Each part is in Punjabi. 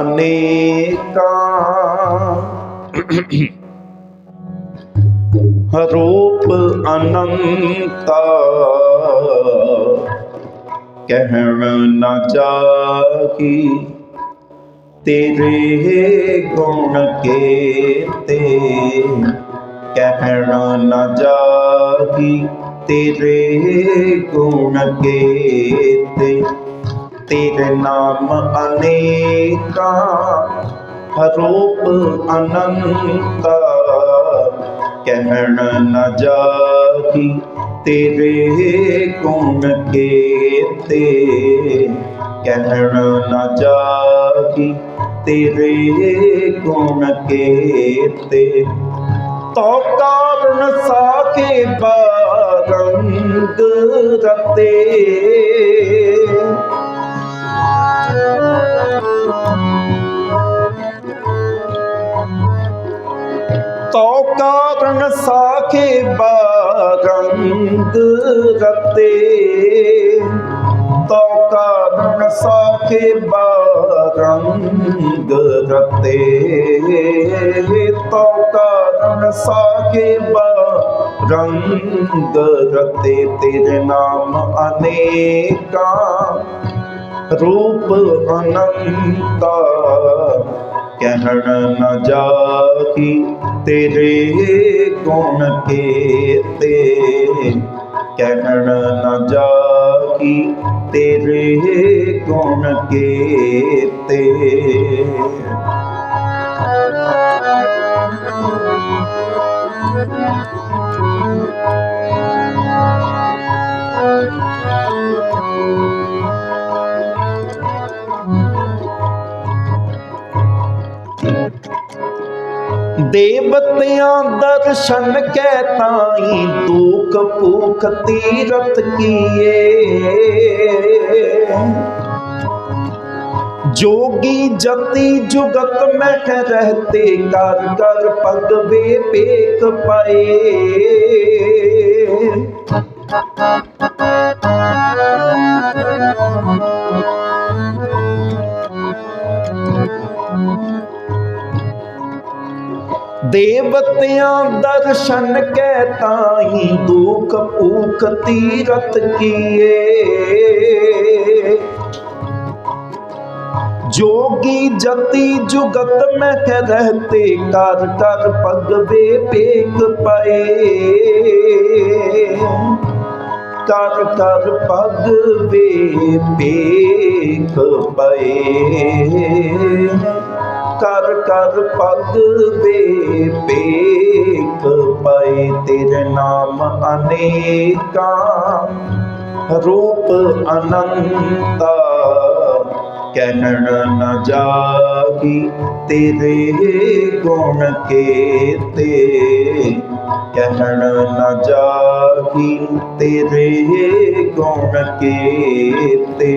ਅਨੇਕਾਂ ਰੂਪ ਅਨੰਤਾ ਕਹਿਣ ਨਾ ਚਾਹੀ ਤੇਰੇ ਗੁਣ ਕੇਤੇ ਕਹਿਣ ਨਾ ਜਾਹੀ, ਤੇਰੇ ਗੁਣ ਕੇਤੇ ਤੇਰੇ ਨਾਮ ਅਨੇਕਾ ਰੂਪ ਅਨੰਤਾ। ਕਹਿਣ ਨਾ ਜਾਹੀ ਤੇਰੇ ਗੁਣ ਕੇਤੇ। ਕਹਿਣ ਨਾ ਜਾਹੀ ਤੇਰੇ ਗੁਣ ਕੇਤੇ। ਤੋ ਕਾਰਨ ਸਾਕੇ ਬਾਰੰਗ ਰਤੇ। ਕਾਰਨ ਸਾਕੇ ਬਾਰੰਗ ਰਤੇ। ਤੋ ਕਾਰਨ ਸਾਕੇ ਬਾਰੰਗ ਰਤੇ। ਤੋ ਕਾਰਨ ਸਾਕੇ ਬਾਰੰਗ ਰਤੇ। ਤੇਰੇ ਨਾਮ ਅਨੇਕਾਂ ਰੂਪ ਅਨੰਤਾ ਕਹਿਣ ਨਾ ਜਾਹੀ ਤੇਰੇ ਗੁਣ ਕੇਤੇ। ਕਹਿਣ ਨਾ ਜਾਹੀ ਤੇਰੇ ਗੁਣ ਕੇਤੇ। ਦੇਵਤਿਆਂ ਦਰਸ਼ਨ ਕੈ ਤਾਈ ਦੂਖ ਭੂਖ ਤੀਰਤ ਕੀਏ। ਜੋਗੀ ਜਤੀ ਜੁਗਤ ਮਹਿ ਰਹਤੇ ਕਰ ਕਰ ਪਗ ਵੇ ਪੇਕ ਪਾਏ। ਦੇਵਤਿਆਂ ਦਰਸ਼ਨ ਕੈ ਤਾਈ, ਦੁਖ ਭੂਖ ਤੀਰਤ ਕੀਏ। ਜੋਗੀ ਜਤੀ ਜੁਗਤ ਮੈਂ ਕਹਿ ਰਹਤੇ, ਕਰ ਕਰ ਪਗ ਵੇ ਪੇਕ ਪਏ। ਕਰ ਕਰ ਪਗ ਵੇ ਪੇਕ ਪਏ। ਕਰ ਕਰ ਪਗ ਵੇ ਪੇਕ ਪਏ ਤੇਰੇ ਨਾਮ ਅਨੇਕਾਂ। ਰੂਪ ਅਨੰਤਾ ਕਹਿਣ ਨਾ ਜਾਗੀ ਤੇਰੇ ਗੁਣ ਕੇਤੇ। ਕਹਿਣ ਨਾ ਜਾਗੀ ਤੇਰੇ ਗੁਣ ਕੇਤੇ।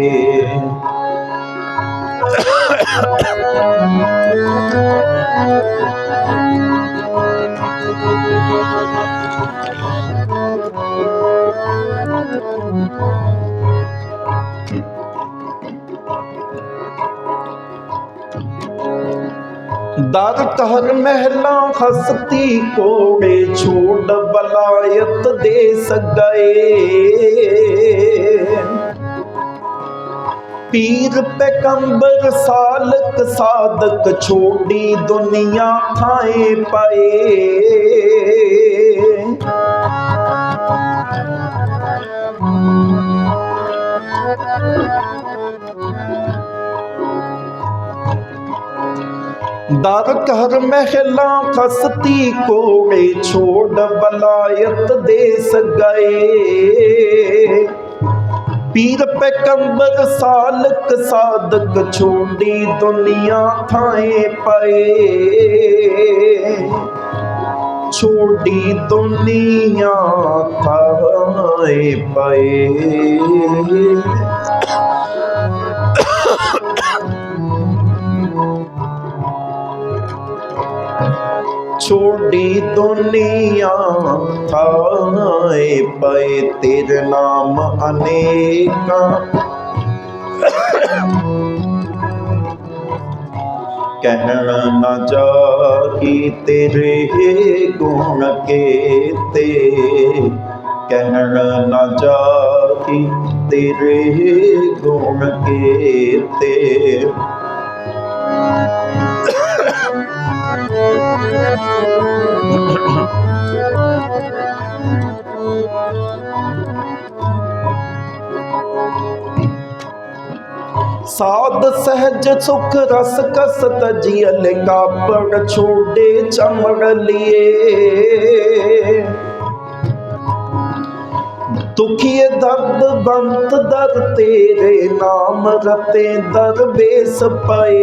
ਦਰ ਤਹਰ ਮਹਿਲਾ ਖਸਤੀ ਕੋੜੇ ਛੋੜ ਬਲਾਇਤ ਦੇ ਸਗਏ। ਪੀਰ ਪੈਗੰਬਰ ਸਾਲਕ ਸਾਦਕ ਛੋੜੀ ਦੁਨੀਆ ਥਾਏ ਪਏ। ਦਾਰਕ ਹਰ ਮਹਿਲਾ ਖਸਤੀ ਕੋੜੇ ਛੋੜ ਬਲਾਇਤ ਦੇਸ ਗਏ। ਪੀਰ ਪੈਗੰਬਰ ਸਾਲਕ ਸਾਦਕ ਛੋਡੀ ਦੁਨੀਆ ਥਾਏ ਪਏ। ਛੋਡੀ ਦੁਨੀਆ ਥਾਏ ਪਏ। ਛੋੜੀ ਦੁਨੀਆ ਥਾਏ ਪਏ ਤੇਰੇ ਨਾਮ ਅਨੇਕਾਂ। ਕਹਿਣ ਨਾ ਜਾਹੀ ਤੇਰੇ ਗੁਣ ਕੇਤੇ। ਕਹਿਣ ਨਾ ਜਾਹੀ ਤੇਰੇ ਗੁਣ ਕੇਤੇ। ਸਾਧ ਸਹਿਜ ਸੁਖ ਰਸ ਕਸ ਤਜੀਲ ਕਾਪੜ ਛੋੜੇ ਚਮੜ ਲਿਏ। ਦੁਖੀਏ ਦਰਦ ਬੰਤ ਦਰ ਤੇਰੇ ਨਾਮ ਰਤੇ ਦਰ ਬੇਸ ਪਏ।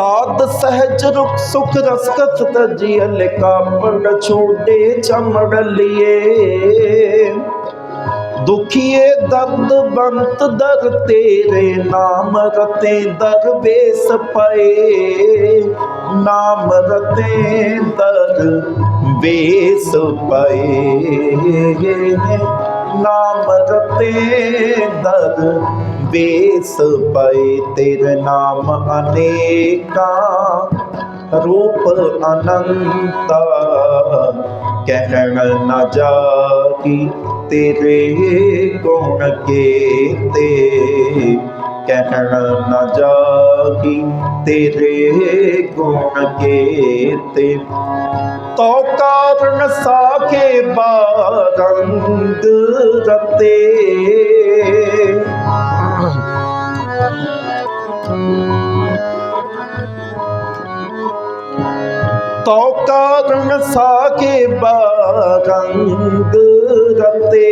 ਸਾਧ ਸਹਿਜ ਰੁਖ ਸੁਖ ਰਸ ਕਸ ਤਜੀਲ ਕਾਪੜ ਛੋੜੇ ਚਮੜ ਲਿਏ। ਦੁਖੀਏ ਦਰਦ ਬੰਤ ਦਰ ਤੇਰੇ ਨਾਮ ਰਤੇ ਦਰ ਦਰਵੇਸ ਪਏ। ਨਾਮ ਰਤੇ ਦਰ ਵੇਸ ਪਏ। ਨਾਮ ਰਤੇ ਦਰ ਵੇਸ ਪਏ ਤੇਰੇ ਨਾਮ ਅਨੇਕਾਂ। ਰੂਪ ਅਨੰਤਾ, ਕਹਿਣ ਨਾ ਜਾਗੀ ਤੇਰੇ ਗੁਣ ਕੇਤੇ। ਕਹਿਣ ਨਾ ਜਾਗੀ, ਤੇਰੇ ਗੁਣ ਕੇਤੇ ਤੋ ਕਾਰਨ ਸਾਕੇ ਬਾਰੰਗ ਰਤੇ। ਤੋ ਕਾਰਨ ਸਾਕੇ ਬਾਰੰਗ ਰਤੇ।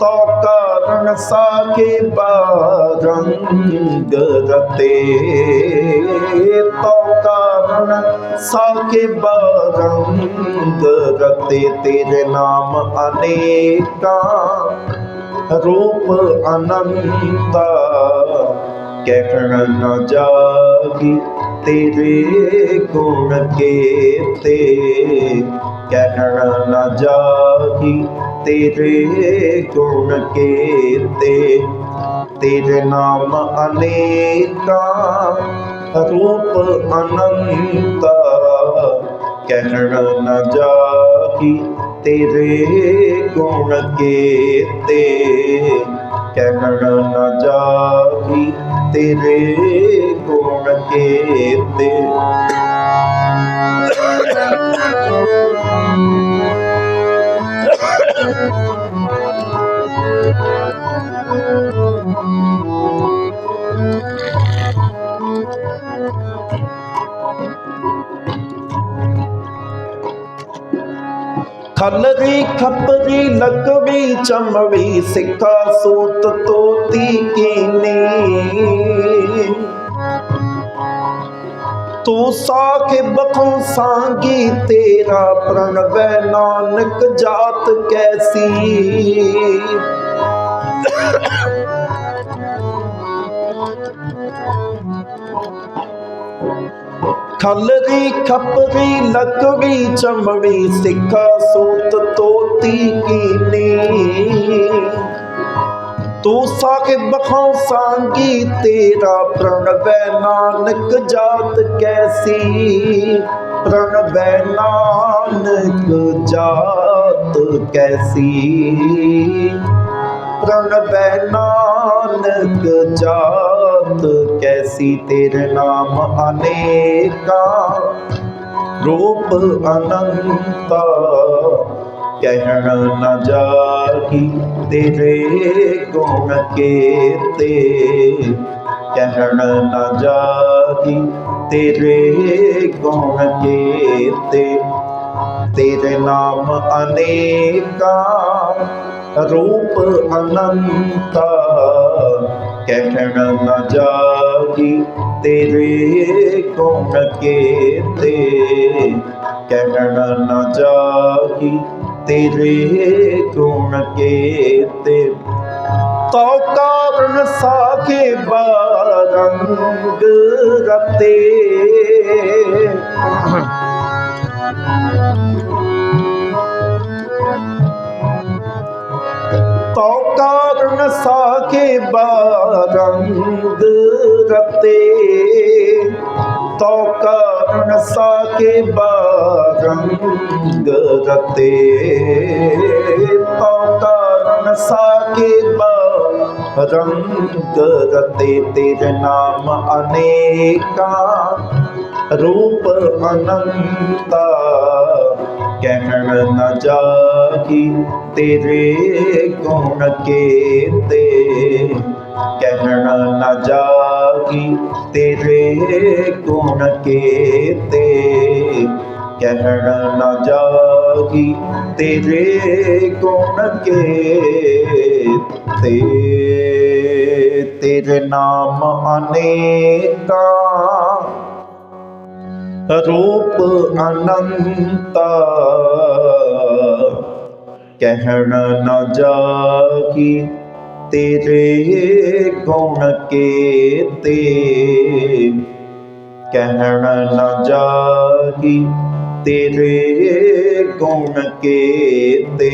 ਤੋ ਕਾਰਨ ਸਾਕੇ ਬਾਰੰਗ ਰਤੇ ਤੋ ਕਾਰਨ ਸਾਕੇ ਬਾਰੰਗ ਰਤੇ ਤੇਰੇ ਨਾਮ ਅਨੇਕਾਂ ਰੂਪ ਅਨੰਤਾ ਕਹਿਣ ਨਾ ਜਾਗੀ ਤੇਰੇ ਗੁਣ ਕੇਤੇ ਕਹਿਣ ਨਾ ਜਾਗੀ ਤੇਰੇ ਗੁਣ ਕੇਤੇ ਤੇਰੇ ਨਾਮ ਅਨੇਕਾਂ, ਰੂਪ ਅਨੰਤਾ। ਕਹਿਣ ਨਾ ਜਾਗੀ ਤੇਰੇ ਗੁਣ ਕੇਤੇ ਕਹਿਣ ਨਾ ਜਾਗੀ ਤੇਰੇ ਗੁਣ ਕੇਤੇ ਖਲਰੀ ਖਪਰੀ ਲਕਵੀ ਚਮਵੀ ਸਿੱਖਾ ਸੂਤ ਤੋਤੀ ਕੀਨੀ। ਤੂੰ ਸਾਖੇ ਬਖੋਂ ਸਾਂਗੀ, ਤੇਰਾ ਪ੍ਰਣਵੈ ਨਾਨਕ ਜਾਤ ਕੈਸੀ। ਖਲਰੀ ਖਪਰੀ ਲਕਵੀ ਚਮੜੀ ਸਿੱਕਾ ਸੂਤ ਤੋਤੀ ਕੀਨੀ। ਤੂੰ ਸਾਹਿਬ ਬਖਾਉ ਸਾਂਗੀ ਤੇਰਾ ਪ੍ਰਣਵੈ ਨਾਨਕ ਜਾਤ ਕੈਸੀ? ਪ੍ਰਣਵੈ ਨਾਨਕ ਜਾਤ ਕੈਸੀ? ਪ੍ਰਣਵੈ ਨਾਨਕ ਜਾਤ ਕੈਸੀ? ਤੇਰੇ ਨਾਮ ਅਨੇਕਾਂ ਰੂਪ ਅਨੰਤਾ। ਕਹਿਣ ਨਾ ਜਾਗੀ ਤੇਰੇ ਗੁਣ ਕੇਤੇ ਕਹਿਣ ਨਾ ਜਾਗੀ ਤੇਰੇ ਗੁਣ ਕੇਤੇ ਤੇਰੇ ਨਾਮ ਅਨੇਕਾਂ, ਰੂਪ ਅਨੰਤਾ। ਕਹਿਣ ਨਾ ਜਾਗੀ ਤੇਰੇ ਗੁਣ ਕੇਤੇ ਕਹਿਣ ਨਾ ਜਾਗੀ ਤੇਰੇ ਗੁਣ ਕੀਤੇ। ਤਉ ਕਾਰਨ ਸਾਖੇ ਬਾਰੰਗ ਰਤੇ। ਤਉ ਕਾਰਨ ਸਾਖੇ ਬਾਰੰਗ ਰਤੇ। ਤਉ ਕਾਰਨ ਸਾਖੇ ਬਾਰੰਗ ਰਤੇ ਤੋ ਕਾਰਨ ਸਾਕੇ ਬਾਰੰਗ ਰਤੇ ਤੇਰੇ ਨਾਮ ਅਨੇਕਾਂ ਰੂਪ ਅਨੰਤਾ ਕਹਿਣ ਨ ਜਾਗੀ ਤੇਰੇ ਗੁਣ ਕੇਤੇ ਕਹਿਣ ਨ ਜਾਗੀ ਤੇਰੇ ਗੁਣ ਕੇਤੇ ਕਹਿਣ ਨਾ ਜਾਗੀ, ਤੇਰੇ ਗੁਣ ਕੇਤੇ ਤੇਰੇ ਨਾਮ ਅਨੇਕਾਂ, ਰੂਪ ਅਨੰਤਾ। ਕਹਿਣ ਨਾ ਜਾਗੀ, ਤੇਰੇ ਗੁਣ ਕੇਤੇ ਕਹਿਣ ਨਾ ਜਾਗੀ ਤੇਰੇ ਗੁਣ ਕੇਤੇ?